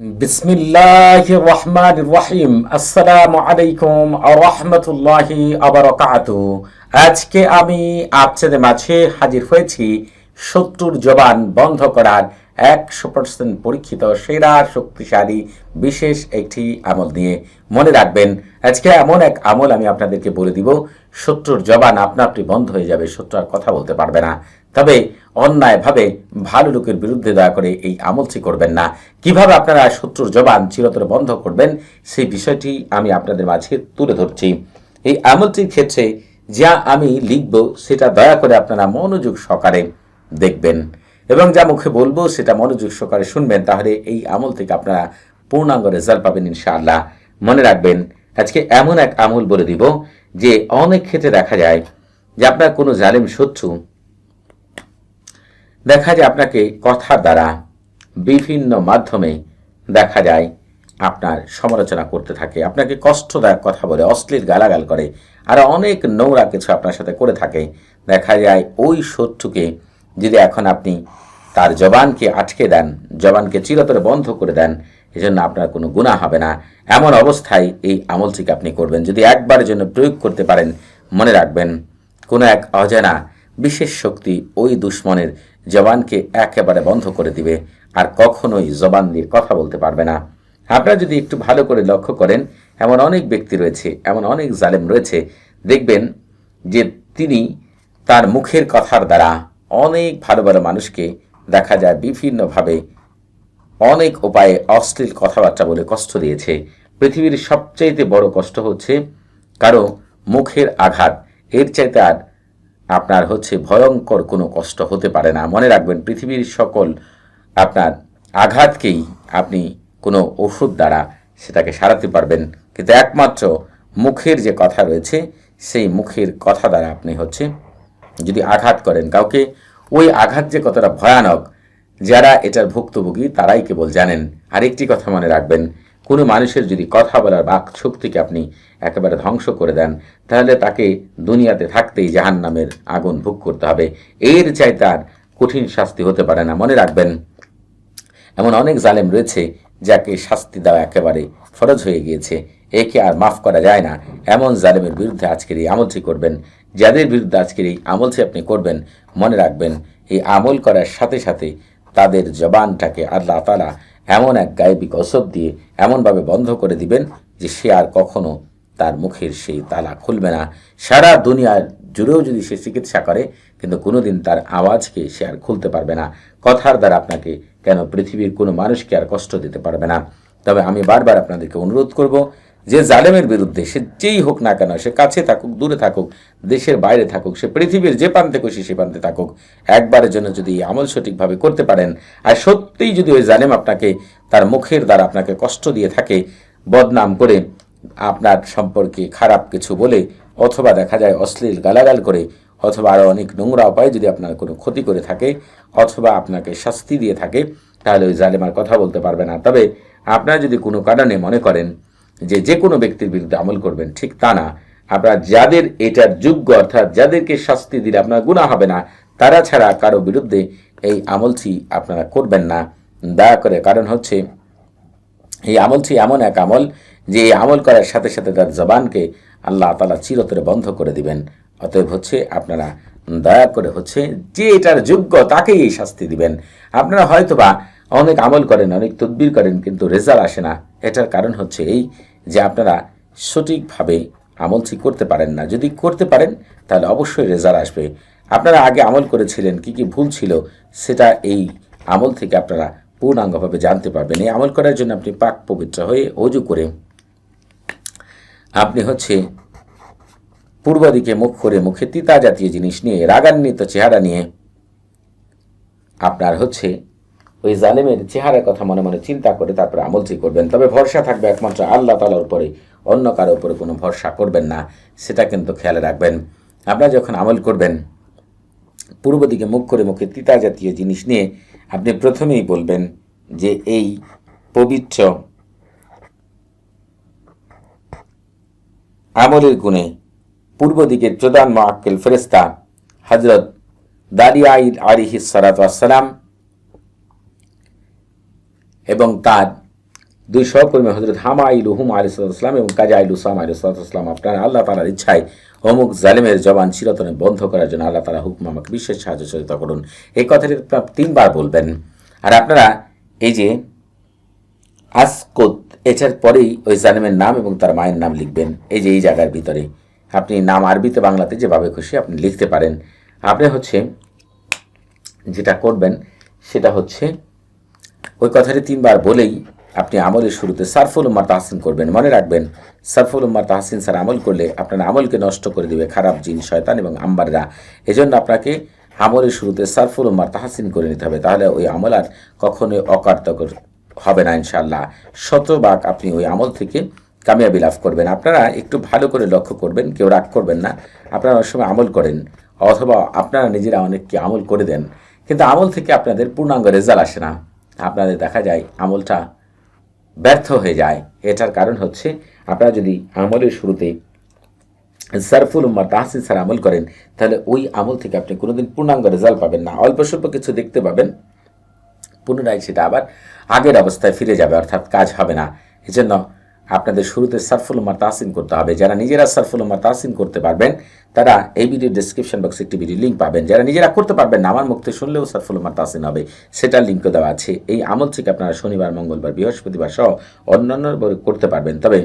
বিসমিল্লাহ রহমান রহিম। আসসালামু আলাইকুম রহমতুল্লাহি আবরকাত আজকে আমি আপনাদের মাঝে হাজির হয়েছি শত্রুর জবান বন্ধ করার একশো পার্সেন্ট পরীক্ষিত, সেরা, শক্তিশালী, বিশেষ একটি আমল নিয়ে মনে রাখবেন। আজকে এমন এক আমল আমি আপনাদেরকে বলে দিব, শত্রুর জবান আপনা আপনি বন্ধ হয়ে যাবে, শত্রু আর কথা বলতে পারবে না। তবে অন্যায়ভাবে ভালো লোকের বিরুদ্ধে দয়া করে এই আমলটি করবেন না। কীভাবে আপনারা শত্রুর জবান চিরতরে বন্ধ করবেন, সেই বিষয়টি আমি আপনাদের মাঝে তুলে ধরছি। এই আমলটির ক্ষেত্রে যা আমি লিখব, সেটা দয়া করে আপনারা মনোযোগ সহকারে দেখবেন। এবং যা মুখে বলব, সেটা মনোযোগ সহকারে শুনবেন, তাহলে এই আমল থেকে আপনারা পূর্ণাঙ্গ রেজাল্ট পাবেন ইনশাআল্লাহ। মনে রাখবেন, আজকে এমন এক আমল বলে দিব, যে অনেক ক্ষেত্রে দেখা যায় যে আপনার কোনো জালিম শত্রু দেখা যায় আপনাকে কথার দ্বারা বিভিন্ন মাধ্যমে দেখা যায় আপনার সমালোচনা করতে থাকে, আপনাকে কষ্টদায়ক কথা বলে, অশ্লীল গালাগাল করে, আর অনেক নোংরা কিছু আপনার সাথে করে থাকে। দেখা যায় ওই শত্রুকে যদি এখন আপনি তার জবানকে আটকে দেন, জবানকে চিরতরে বন্ধ করে দেন, এজন্য আপনার কোনো গুণা হবে না। এমন অবস্থায় এই আমলটিকে আপনি করবেন? যদি একবারের জন্য প্রয়োগ করতে পারেন, মনে রাখবেন, কোনো এক অজানা বিশেষ শক্তি ওই দুশ্মনের জবানকে একেবারে বন্ধ করে দিবে আর কখনোই জবান দিয়ে কথা বলতে পারবে না। আপনারা যদি একটু ভালো করে লক্ষ্য করেন, এমন অনেক ব্যক্তি রয়েছে, এমন অনেক জালেম রয়েছে, দেখবেন যে তিনি তার মুখের কথার দ্বারা অনেক ভালো ভালো মানুষকে দেখা যায় বিভিন্নভাবে, অনেক উপায়ে অশ্লীল কথাবার্তা বলে কষ্ট দিয়েছে। পৃথিবীর সবচাইতে বড় কষ্ট হচ্ছে কারও মুখের আঘাত। এর চাইতে আর আপনার হচ্ছে ভয়ঙ্কর কোনো কষ্ট হতে পারে না। মনে রাখবেন, পৃথিবীর সকল আপনার আঘাতকেই আপনি কোনো ওষুধ দ্বারা সেটাকে সারাতে পারবেন। কিন্তু একমাত্র মুখের যে কথা রয়েছে, সেই মুখের কথা দ্বারা আপনি হচ্ছে যদি আঘাত করেন কাউকে, ওই আঘাত যে কতটা ভয়ানক, যারা এটার ভুক্তভোগী তারাই কেবল জানেন। আরেকটি কথা মনে রাখবেন, কোনো মানুষের যদি কথা বলার বাক শক্তিকে আপনি একেবারে ধ্বংস করে দেন, তাহলে তাকে দুনিয়াতে থাকতেই জাহান নামের আগুন ভোগ করতে হবে। এর চাই তার কঠিন শাস্তি হতে পারে না। মনে রাখবেন, এমন অনেক জালেম রয়েছে যাকে শাস্তি দেওয়া একেবারে ফরজ হয়ে গিয়েছে। একে আর মাফ করা যায় না। এমন জালেমের বিরুদ্ধে আজকের এই আমলটি করবেন যাদের বিরুদ্ধে আজকের এই আমলটি আপনি করবেন, মনে রাখবেন, এই আমল করার সাথে সাথে তাদের জবানটাকে আল্লাহ তালা এমন এক গায়েবী কসব দিয়ে এমনভাবে বন্ধ করে দিবেন যে সে আর কখনো তার মুখের সেই তালা খুলবে না। সারা দুনিয়ার জুড়েও যদি সে চিকিৎসা করে, কিন্তু কোনোদিন তার আওয়াজকে সে আর খুলতে পারবে না। কথার দ্বারা আপনাকে কেন পৃথিবীর কোনো মানুষকে আর কষ্ট দিতে পারবে না। তবে আমি বারবার আপনাদেরকে অনুরোধ করব যে জালেমের বিরুদ্ধে সে যেই হোক না কেন, সে কাছে থাকুক, দূরে থাকুক, দেশের বাইরে থাকুক, সে পৃথিবীর যে প্রান্তে খুশি সে প্রান্তে থাকুক, একবারের জন্য যদি এই আমল সঠিকভাবে করতে পারেন, আর সত্যিই যদি ওই জালেম আপনাকে তার মুখের দ্বারা আপনাকে কষ্ট দিয়ে থাকে, বদনাম করে আপনার সম্পর্কে খারাপ কিছু বলে, অথবা দেখা যায় অশ্লীল গালাগাল করে, অথবা আরও অনেক নোংরা উপায়ে যদি আপনার কোনো ক্ষতি করে থাকে, অথবা আপনাকে শাস্তি দিয়ে থাকে, তাহলে ওই জালেমার কথা বলতে পারবে না। তবে আপনারা যদি কোনো কারণে মনে করেন যে যে কোনো ব্যক্তির বিরুদ্ধে আমল করবেন, ঠিক তা না। আপনারা যাদের এটার যোগ্য, অর্থাৎ যাদেরকে শাস্তি দিলে আপনার গুণা হবে না, তারা ছাড়া কারও বিরুদ্ধে এই আমলটি আপনারা করবেন না। দয়া করে, কারণ হচ্ছে এই আমলটি এমন এক আমল যে এই আমল করার সাথে সাথে তার জবানকে আল্লাহ তালা চিরতরে বন্ধ করে দিবেন। অতএব হচ্ছে আপনারা দয়া করে হচ্ছে যে এটার যোগ্য, তাকেই এই শাস্তি দিবেন। আপনারা হয়তোবা অনেক আমল করেন, অনেক তদবির করেন, কিন্তু রেজাল্ট আসে না। এটার কারণ হচ্ছে এই যে আপনারা সঠিকভাবে আমলটি করতে পারেন না। যদি করতে পারেন, তাহলে অবশ্যই রেজাল্ট আসবে। আপনারা আগে আমল করেছিলেন, কি কি ভুল ছিল, সেটা এই আমল থেকে আপনারা পূর্ণাঙ্গভাবে জানতে পারবেন। এই আমল করার জন্য আপনি পাক পবিত্র হয়ে অজু করে আপনি হচ্ছে পূর্ব দিকে মুখ করে মুখে তিতা জাতীয় জিনিস নিয়ে, রাগান্বিত চেহারা নিয়ে আপনার হচ্ছে ওই জালেমের চেহারার কথা মনে মনে চিন্তা করে তারপরে আমলটি করবেন। তবে ভরসা থাকবে একমাত্র আল্লাহ তালার উপরে, অন্য কারও উপরে কোনো ভরসা করবেন না। সেটা কিন্তু খেয়াল রাখবেন। আপনারা যখন আমল করবেন, পূর্ব দিকে মুখ করে মুখে তিতা জাতীয় জিনিস নিয়ে আপনি প্রথমেই বলবেন যে এই পবিত্র আমলের গুণে পূর্ব দিকের প্রধান মাক্কেল ফেরেস্তা হজরত দারিয়া আলিহি সালাতাম এবং তার দুই সহকর্মী হজরত হামা আইলু হুম আলিসাল্লাম এবং কাজা আইলু সাম আলিসাল্লাম আপনার আল্লাহ তালার ইচ্ছায় অমুক জালেমের জবান চিরতনে বন্ধ করার জন্য আল্লাহ তালা হুকুম আমাকে বিশেষ সাহায্য সহযোগিতা করুন। এই কথাটি আপনারা তিনবার বলবেন। আর আপনারা এই যে আসকুত, এটার পরেই ওই জালেমের নাম এবং তার মায়ের নাম লিখবেন। এই যে এই জায়গার ভিতরে আপনি নাম আরবিতে, বাংলাতে যেভাবে খুশি আপনি লিখতে পারেন। আপনি হচ্ছে যেটা করবেন, সেটা হচ্ছে ওই কথাটি তিনবার বলেই আপনি আমলের শুরুতে সারফুল উম্মার তাহসিন করবেন। মনে রাখবেন, সারফুল উম্মার তাহসিন স্যার আমল করলে আপনার আমলকে নষ্ট করে দেবে খারাপ জিন, শয়তান এবং আম্বাররা। এজন্য আপনাকে আমলের শুরুতে সারফুল উম্মার তাহসিন করে নিতে হবে। তাহলে ওই আমল আর কখনোই অকার্যকর হবে না ইনশাল্লাহ শতভাগ আপনি ওই আমল থেকে কামিয়াবি লাভ করবেন। আপনারা একটু ভালো করে লক্ষ্য করবেন, কেউ রাগ করবেন না। আপনারা অনেক সময় আমল করেন, অথবা আপনারা নিজেরা অনেককে আমল করে দেন, কিন্তু আমল থেকে আপনাদের পূর্ণাঙ্গ রেজাল্ট আসে না। আপনাদের দেখা যায় আমলটা ব্যর্থ হয়ে যায়। এটার কারণ হচ্ছে আপনারা যদি আমলের শুরুতে সারফুল উম্মার তাহসিন স্যার আমল করেন, তাহলে ওই আমল থেকে আপনি কোনোদিন পূর্ণাঙ্গ রেজাল্ট পাবেন না। অল্প স্বল্প কিছু দেখতে পাবেন, পুনরায় সেটা আবার আগের অবস্থায় ফিরে যাবে, অর্থাৎ কাজ হবে না। এজন্য আপনাদের শুরুতে সারফুল উমার তাসিন করতে হবে। যারা নিজেরা সারফুল উমার তাসিন করতে পারবেন, তারা এই ভিডিও ডিসক্রিপশন বক্সে একটি ভিডিও লিঙ্ক পাবেন। যারা নিজেরা করতে পারবেন না, আমার মুক্তি শুনলেও সারফুল উমার তাসিন হবে। সেটার লিঙ্কও দেওয়া আছে। এই আমল থেকে আপনারা শনিবার, মঙ্গলবার, বৃহস্পতিবার সহ অন্যান্য করতে পারবেন। তবে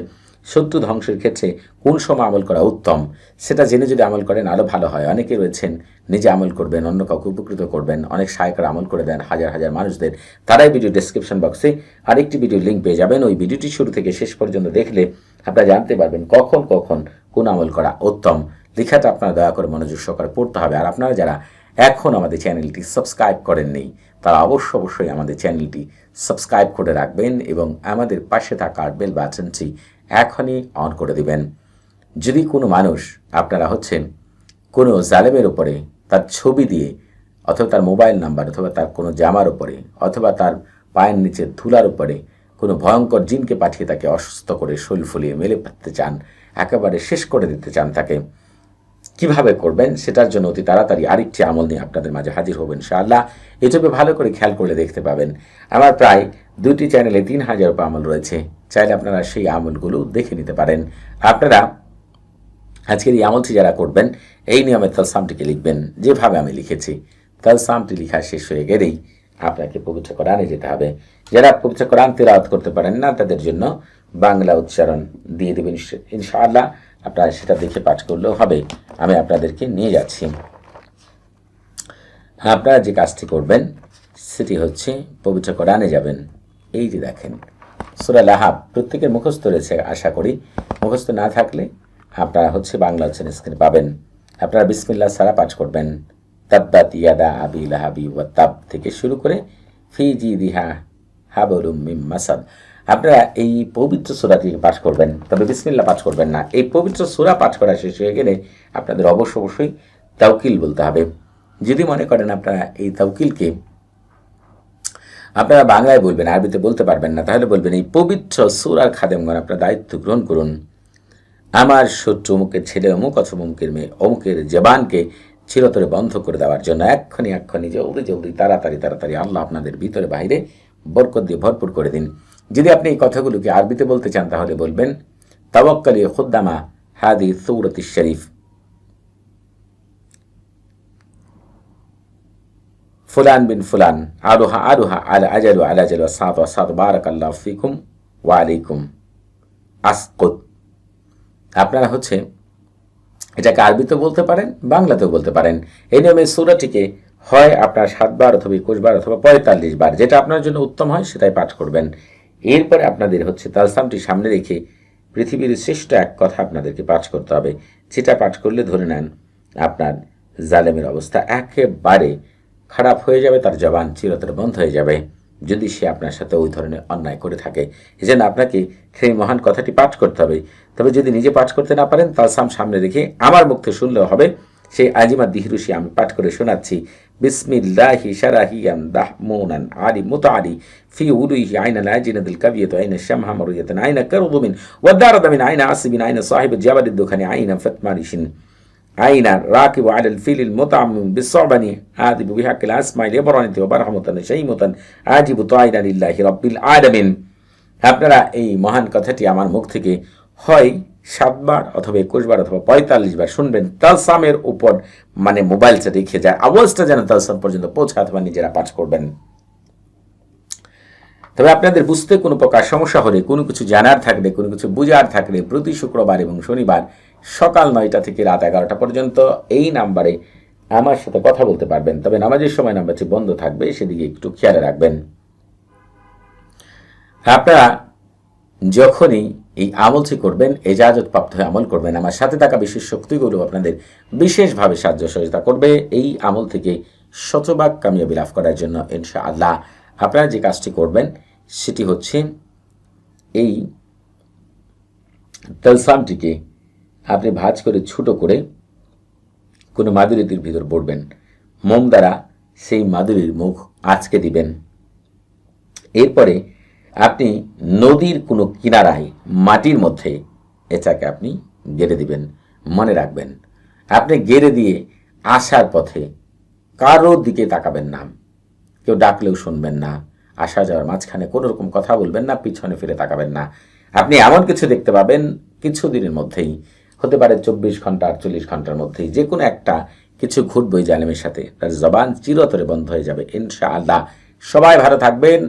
শত্রু ধ্বংসের ক্ষেত্রে কোন সময় আমল করা উত্তম, সেটা জেনে যদি আমল করেন আরও ভালো হয়। অনেকে রয়েছেন, নিজে আমল করবেন, অন্য কাউকে উপকৃত করবেন, অনেক সায়কার আমল করে দেন, হাজার হাজার মানুষদের। তারাই ভিডিও ডেসক্রিপশন বক্সে আরেকটি ভিডিও লিঙ্ক পেয়ে যাবেন। ওই ভিডিওটি শুরু থেকে শেষ পর্যন্ত দেখলে আপনারা জানতে পারবেন কখন কখন, কোন আমল করা উত্তম। লেখাটা আপনারা দয়া করে মনোযোগ সহকারে পড়তে হবে। আর আপনারা যারা এখন আমাদের চ্যানেলটি সাবস্ক্রাইব করেননি, তারা অবশ্য অবশ্যই আমাদের চ্যানেলটি সাবস্ক্রাইব করে রাখবেন এবং আমাদের পাশে থাকা বেল বাটনটি এখনই অন করে দিবেন। যদি কোনো মানুষ আপনারা হচ্ছেন কোনো জালেমের উপরে তার ছবি দিয়ে অথবা তার মোবাইল নাম্বার অথবা তার কোনো জামার উপরে অথবা তার পায়ের নিচে ধুলার উপরে কোনো ভয়ঙ্কর জিনকে পাঠিয়ে তাকে অসুস্থ করে শৈল ফুলিয়ে মেলে পাততে চান, একেবারে শেষ করে দিতে চান তাকে কীভাবে করবেন সেটার জন্য অতি তাড়াতাড়ি আরেকটি আমল নিয়ে আপনাদের মাঝে হাজির হবেন ইনশাআল্লাহ। ইউটিউবে ভালো করে খেয়াল করলে দেখতে পাবেন। আমার প্রায় দুটি চ্যানেলে তিন হাজার আমল রয়েছে। চাইলে আপনারা সেই আমলগুলো দেখে নিতে পারেন। আপনারা আজকের এই আমলটি যারা করবেন, এই নিয়মে তালসামটিকে লিখবেন, যেভাবে আমি লিখেছি। তালসামটি লিখা শেষ হয়ে গেলেই আপনাকে পবিত্র কোরআনে যেতে হবে। যারা পবিত্র কোরআন তেলাওয়াত করতে পারেন না, তাদের জন্য বাংলা উচ্চারণ দিয়ে দেবেন ইনশাআল্লাহ। আপনারা সেটা দেখে পাঠ করলেও হবে। আমি আপনাদেরকে নিয়ে যাচ্ছি। আপনারা যে কাজটি করবেন, সেটি হচ্ছে পবিত্র কোরআনে যাবেন। এই যে দেখেন, সুরা লাহাব প্রত্যেকের মুখস্থ রয়েছে আশা করি। মুখস্থ না থাকলে আপনারা হচ্ছে বাংলা হচ্ছেন স্ক্রিনে পাবেন। আপনারা বিসমিল্লাহ সারা পাঠ করবেন। তাব্বাত ইয়াদা আবি লাহাবি ওয়া তাব থেকে শুরু করে ফি জি দিহা হাবরুম মিম মাসাদ। আপনারা এই পবিত্র সুরাটি পাঠ করবেন? তবে বিসমিল্লা পাঠ করবেন না। এই পবিত্র সুরা পাঠ করা শেষ হয়ে গেলে আপনাদের অবশ্য অবশ্যই তাউকিল বলতে হবে। যদি মনে করেন আপনারা এই তাউকিলকে আপনারা বাংলায় বলবেন, আরবিতে বলতে পারবেন না, তাহলে বলবেন এই পবিত্র সুরার খাদেমগণ, আপনার দায়িত্ব গ্রহণ করুন। আমার শত্রু অমুকের ছেলে, অমুক অথবা অমুকের মেয়ে, অমুকের জবানকে চিরতরে বন্ধ করে দেওয়ার জন্য এক্ষণি এক্ষণি জলদি জলদি, তাড়াতাড়ি তাড়াতাড়ি আল্লাহ আপনাদের ভিতরে বাইরে বরকত দিয়ে ভরপুর করে দিন। যদি আপনি এই কথাগুলোকে আরবিতে বলতে চান, তাহলে বলবেন, তাওয়াক্কালি খুদ্দামা হাদি সৌরতি শরীফ। ফুলান বিন ফুলান, আরোহা আরোহা আল আজালু আল আজালু সাদ সাদ বারাক আল্লাহ ফিকুম ওয়া আলাইকুম আসকুত আপনারা হচ্ছে এটাকে আরবিতেও বলতে পারেন, বাংলাতেও বলতে পারেন। এই নিয়মে সুরাটিকে হয় আপনার সাতবার অথবা একুশবার অথবা পঁয়তাল্লিশ বার, যেটা আপনার জন্য উত্তম হয়, সেটাই পাঠ করবেন। এরপরে আপনাদের হচ্ছে তালসামটি সামনে রেখে পৃথিবীর শ্রেষ্ঠ এক কথা আপনাদেরকে পাঠ করতে হবে। যেটা পাঠ করলে ধরে নেন আপনার জালেমের অবস্থা একেবারে খারাপ হয়ে যাবে, তার জবান চিরতরে বন্ধ হয়ে যাবে। যদি সে আপনার সাথে ওই ধরনের অন্যায় করে থাকে, এই জন্য আপনাকে সেই মহান কথাটি পাঠ করতে হবে। তবে যদি নিজে পাঠ করতে না পারেন, তালসাম সামনে রেখে আমার মুখে শুনলেও হবে। সেই আজিমা দিহরুশি আমি পাঠ করে শোনাচ্ছি বিসমিল্লাহি শারাহিয়ান দাহমুনান আলি মুতাআলি في ولوه عين العجنة الكبية عين الشمها مرية عين كرض من والدارد من عين عصب عين صاحب الجبل الدخن عين فتمارش عين راكب على الفيل المطعم بالصعبن عاذب بحق الأسماء الإبرانة وبرحمة شيمة عاجب طائرا لله رب العالمين আপনারা এই মহান কথাটি আমার মুখ থেকে হয় সাতবার অথবা একুশবার অথবা পঁয়তাল্লিশ বার শুনবেন তালসামের উপর মানে মোবাইলটা রেখে যায়। আওয়াজটা যেন তালসাম পর্যন্ত পৌঁছায় অথবা নিজেরা পাঠ করবেন। তবে আপনাদের বুঝতে কোনো প্রকার সমস্যা হলে, কোনো কিছু জানার থাকলে, কোনো কিছু বুঝার থাকলে প্রতি শুক্রবার এবং শনিবার সকাল নয়টা থেকে রাত এগারোটা পর্যন্ত এই নাম্বারে আমার সাথে কথা বলতে পারবেন। তবে নামাজের সময় নাম্বারটি বন্ধ থাকবে, সেদিকে একটু খেয়াল রাখবেন। আপনারা যখনই এই আমলটি করবেন এজাজত প্রাপ্ত হয়ে আমল করবেন, আমার সাথে থাকা বিশেষ শক্তিগুলো আপনাদের বিশেষভাবে সাহায্য সহযোগিতা করবে। এই আমল থেকে শতভাগ কামিয়াবি লাভ করার জন্য ইনশা আল্লাহ আপনারা যে কাজটি করবেন, সেটি হচ্ছে এই তালসামটিকে আপনি ভাজ করে, ছোট করে কোনো মাদুরিটির ভিতর পড়বেন। মোম দ্বারা সেই মাদুরির মুখ আঁচকে দিবেন। এরপরে আপনি নদীর কোনো কিনারায় মাটির মধ্যে এটাকে আপনি গেড়ে দিবেন, মনে রাখবেন। আপনি গেড়ে দিয়ে আসার পথে কারও দিকে তাকাবেন না। কেউ ডাকলেও শুনবেন না। আসা যাওয়ার মাঝখানে কোনো রকম কথা বলবেন না, পিছনে ফিরে তাকাবেন না। আপনি এমন কিছু দেখতে পাবেন কিছু দিনের মধ্যেই, হতে পারে চব্বিশ ঘণ্টা, আটচল্লিশ ঘণ্টার মধ্যেই, যে কোনো একটা কিছু ঘুরবই জালেমের সাথে। তার জবান চিরতরে বন্ধ হয়ে যাবে ইনশা আল্লাহ সবাই ভালো থাকবেন।